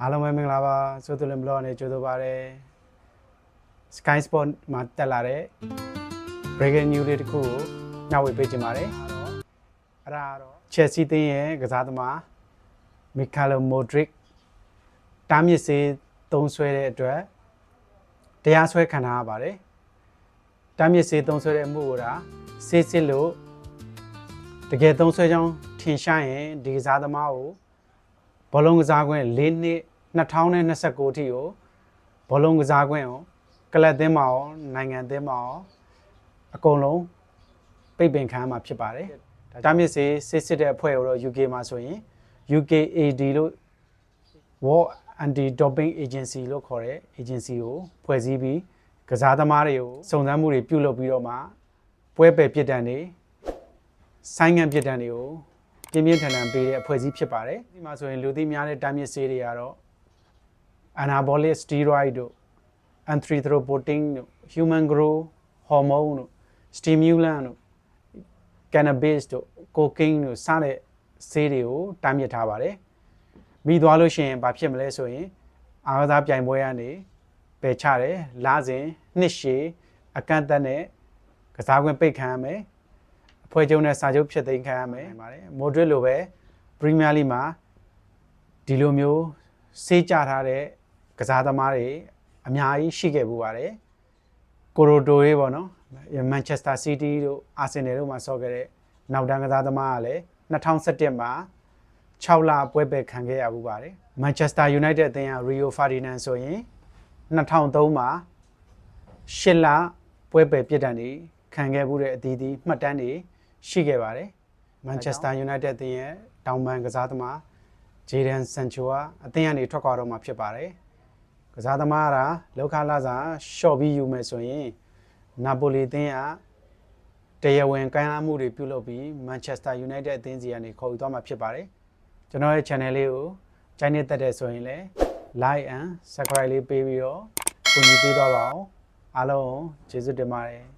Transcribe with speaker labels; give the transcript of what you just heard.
Speaker 1: အားလုံးပဲမင်္ဂလာပါဆိုသူလည်းဘလော့နဲ့ကြိုဆိုပါရစေ Sky Sport မှာတက်လာတဲ့ breaking news လေးတစ်ခုကိုညှဝေပေးချင်ပါတယ်အဲ့ဒါကတော့ Chelsea သင်းရဲ့ကစားသမား Mikhailo Modric တားမြစ်စေးသုံးဆွဲတဲ့အတွက်တရားစွဲခံထားရပါတယ်တားမြစ်စေးသုံးဆွဲတဲ့အမှုကိုဒါစစ်စစ်လို့တကယ်သုံးဆွဲကြောင်းထင်ရှားရင်ဒီကစားသမားကို ဘောလုံးကစားခွင့်၄နှစ်2029ထိကိုဘောလုံးကစားခွင့်ကိုကလပ်သင်းမှာရောနိုင်ငံသင်းမှာရောအကုန်လုံးပိတ်ပင်ခံရမှာဖြစ်ပါတယ်။ဒါမြစ်စေးစစ်စစ်တဲ့အဖွဲ့ကိုတော့ UK မှာဆိုရင် UKAD လို့ World Anti Doping Agency လို့ခေါ်တဲ့ agency ကိုဖွဲ့စည်းပြီးကစားသမားတွေကိုစုံစမ်းမှုတွေပြုလုပ်ပြီးတော့မှပွဲပယ်ပြစ်ဒဏ်တွေဆိုင်းငံ့ပြစ်ဒဏ်တွေကို ပြင်းပြင်းထန်ထန်ပေးတဲ့အဖွဲ့အစည်းဖြစ်ပါတယ်ဒီမှာဆိုရင်လူသိများတဲ့တားမြစ်ဆေးတွေကတော့ anabolic steroid တို့ anthratropoietin တို့ human growth hormone တို့ stimulant တို့ cannabis တို့ cocaine တို့စတဲ့ဆေးတွေကိုတားမြစ်ထားပါတယ်မိသွားလို့ရှိရင်ဘာဖြစ်မလဲဆိုရင်အာကစားပြိုင်ပွဲကနေပယ်ချတယ်လာစဉ်နှစ်ရှည်အကန့်အသတ်နဲ့ကစားခွင့်ပိတ်ခံရမယ် အဖွဲ့ချုပ်နဲ့စာချုပ်ဖြစ်သိမ်းခံရမယ်ပါတယ်မိုဒရစ်လိုပဲပရီးမီးယားလိမှာဒီလိုမျိုးစေးကြထားတဲ့ကစားသမားတွေအများကြီးရှိခဲ့ပူပါတယ်ကိုရိုတိုတွေပေါ့နော်မန်ချက်စတာစီးတီးတို့အာဆင်နယ်တို့မှာဆော့ခဲ့တဲ့နောက်တန်းကစားသမားကလည်း2017မှာ6လပွဲပယ်ခံခဲ့ရပူပါတယ်မန်ချက်စတာယူနိုက်တက်အသင်းကရီယိုဖာဒီနန်ဆိုရင်2003မှာ8လပွဲပယ်ပြစ်ဒဏ်တွေခံခဲ့မှုတဲ့အသီးသီးမှတ်တမ်းတွေ ရှိခဲ့ပါတယ်မန်ချက်စတာယူနိုက်တက်အသင်းရဲ့တောင်ပန်ကစားသမားဂျေဒန်ဆန်ချိုကအသင်းကနေထွက်ခွာတော့မှာဖြစ်ပါတယ်ကစားသမားကလောက်ခလာစာရှော့ပြီးယူမယ်ဆိုရင်နာပိုလီအသင်းကတရားဝင်ကမ်းလှမ်းမှုတွေပြုလုပ်ပြီးမန်ချက်စတာယူနိုက်တက်အသင်းစီကနေခေါ်ယူသွားမှာဖြစ်ပါတယ်ကျွန်တော်ရဲ့ channel လေးကိုကြိုက်နေတတ်တဲ့ဆိုရင်လည်း like and subscribe လေးပေးပြီးတော့ကူညီပေးသွားပါအောင်အားလုံးကျေးဇူးတင်ပါတယ်